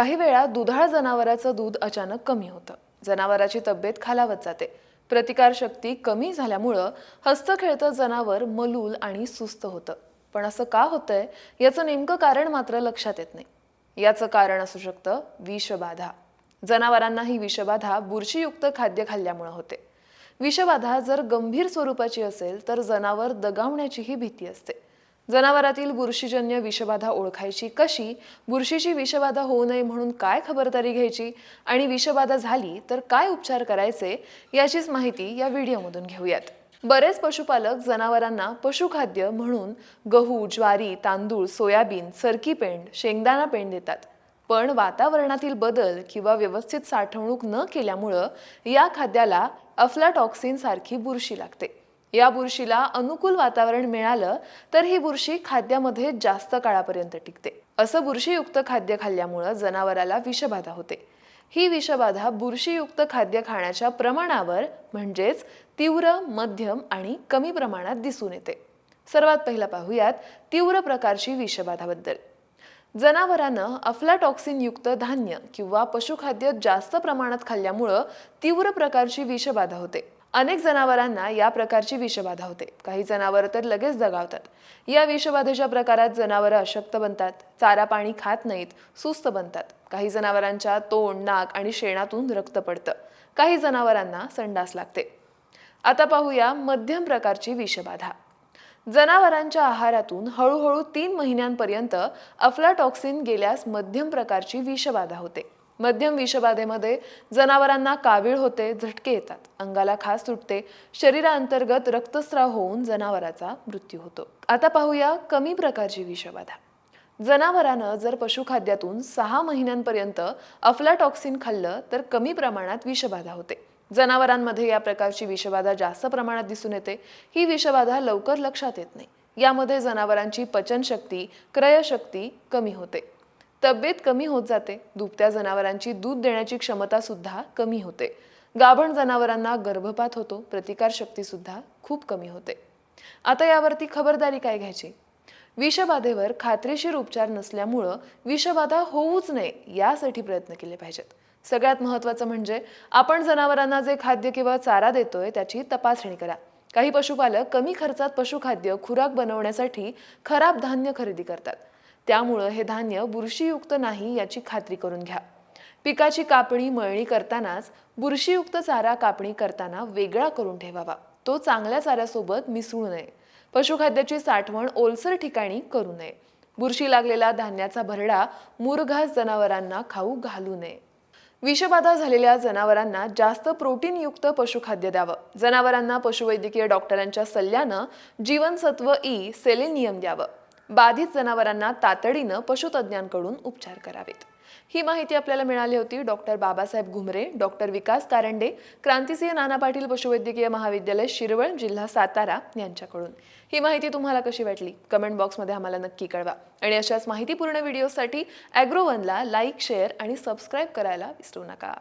काही वेळा दुधाळ जनावराचं दूध अचानक कमी होतं. जनावराची तब्येत खालावत जाते. प्रतिकारशक्ती कमी झाल्यामुळं हस्तखेळतं जनावर मलूल आणि सुस्त होतं. पण असं का होतंय? याचं नेमकं कारण मात्र लक्षात येत नाही. याचं कारण असू शकतं विषबाधा. जनावरांना ही विषबाधा बुरशीयुक्त खाद्य खाल्ल्यामुळे होते. विषबाधा जर गंभीर स्वरूपाची असेल तर जनावर दगावण्याचीही भीती असते. जनावरातील बुरशीजन्य विषबाधा ओळखायची कशी? बुरशीची विषबाधा होऊ नये म्हणून काय खबरदारी घ्यायची? आणि विषबाधा झाली तर काय उपचार करायचे? याचीच माहिती या व्हिडिओमधून घेऊयात. बरेच पशुपालक जनावरांना पशुखाद्य म्हणून गहू ज्वारी तांदूळ सोयाबीन सरकी पेंड शेंगदाणा पेंड देतात. पण वातावरणातील बदल किंवा व्यवस्थित साठवणूक न केल्यामुळं या खाद्याला अफ्लाटॉक्सिन सारखी बुरशी लागते. या बुरशीला अनुकूल वातावरण मिळालं तर ही बुरशी खाद्यामध्ये जास्त काळापर्यंत टिकते. असं बुरशीयुक्त खाद्य खाल्ल्यामुळं जनावराला विषबाधा होते. ही विषबाधा बुरशीयुक्त खाद्य खाण्याच्या प्रमाणावर म्हणजेच तीव्र मध्यम आणि कमी प्रमाणात दिसून येते. सर्वात पहिला पाहूयात तीव्र प्रकारची विषबाधाबद्दल. जनावरांनं अफलाटॉक्सिनयुक्त धान्य किंवा पशुखाद्य जास्त प्रमाणात खाल्ल्यामुळं तीव्र प्रकारची विषबाधा होते. अनेक जनावरांना या प्रकारची विषबाधा होते. काही जनावरं तर लगेच दगावतात. या विषबाधेच्या प्रकारात जनावरं अशक्त बनतात चारा पाणी खात नाहीत सुस्त बनतात. काही जनावरांच्या तोंड नाक आणि शेणातून रक्त पडतं. काही जनावरांना संडास लागते. आता पाहूया मध्यम प्रकारची विषबाधा. जनावरांच्या आहारातून हळूहळू तीन महिन्यांपर्यंत अफ्लाटॉक्सिन गेल्यास मध्यम प्रकारची विषबाधा होते. मध्यम विषबाधेमध्ये जनावरांना कावीळ होते झटके येतात. अंगाला खास सुटते शरीराअंतर्गत रक्तस्राव होऊन जनावराचा मृत्यू होतो. आता पाहूया कमी प्रकारची विषबाधा. जनावरानं जर पशुखाद्यातून सहा महिन्यांपर्यंत अफलाटॉक्सिन खाल्लं तर कमी प्रमाणात विषबाधा होते. जनावरांमध्ये या प्रकारची विषबाधा जास्त प्रमाणात दिसून येते. ही विषबाधा लवकर लक्षात येत नाही. यामध्ये जनावरांची पचनशक्ती क्रयशक्ती कमी होते. तब्येत कमी होत जाते. दुभत्या जनावरांची दूध देण्याची क्षमता सुद्धा कमी होते. गाभण जनावरांना गर्भपात होतो. प्रतिकारशक्ती सुद्धा खूप कमी होते. आता यावरती खबरदारी काय घ्यायची? विषबाधेवर खात्रीशीर उपचार नसल्यामुळं विषबाधा होऊच नये यासाठी प्रयत्न केले पाहिजेत. सगळ्यात महत्त्वाचं म्हणजे आपण जनावरांना जे खाद्य किंवा चारा देतोय त्याची तपासणी करा. काही पशुपालक कमी खर्चात पशुखाद्य खुराक बनवण्यासाठी खराब धान्य खरेदी करतात. त्यामुळं हे धान्य बुरशीयुक्त नाही याची खात्री करून घ्या. पिकाची कापणी मळणी करतानाच बुरशीयुक्त चारा कापणी करताना वेगळा करून ठेवावा. तो चांगल्या चाऱ्यासोबत मिसळू नये. पशुखाद्याची साठवण ओलसर ठिकाणी करू नये. बुरशी लागलेला धान्याचा भरडा मुरघास जनावरांना खाऊ घालू नये. विषबाधा झालेल्या जनावरांना जास्त प्रोटीनयुक्त पशुखाद्य द्यावं. जनावरांना पशुवैद्यकीय डॉक्टरांच्या सल्ल्यानं जीवनसत्व ई सेलेनियम द्यावं. बाधित जनावरांना तातडीनं पशुतज्ञांकडून उपचार करावेत. ही माहिती आपल्याला मिळाली होती डॉक्टर बाबासाहेब घुमरे डॉक्टर विकास कारंडे क्रांतिसिंह नाना पाटील पशुवैद्यकीय महाविद्यालय शिरवळ जिल्हा सातारा यांच्याकडून. ही माहिती तुम्हाला कशी वाटली? कमेंट बॉक्समध्ये आम्हाला नक्की कळवा. आणि अशाच माहितीपूर्ण व्हिडिओसाठी ॲग्रोवनला लाईक शेअर आणि सबस्क्राईब करायला विसरू नका.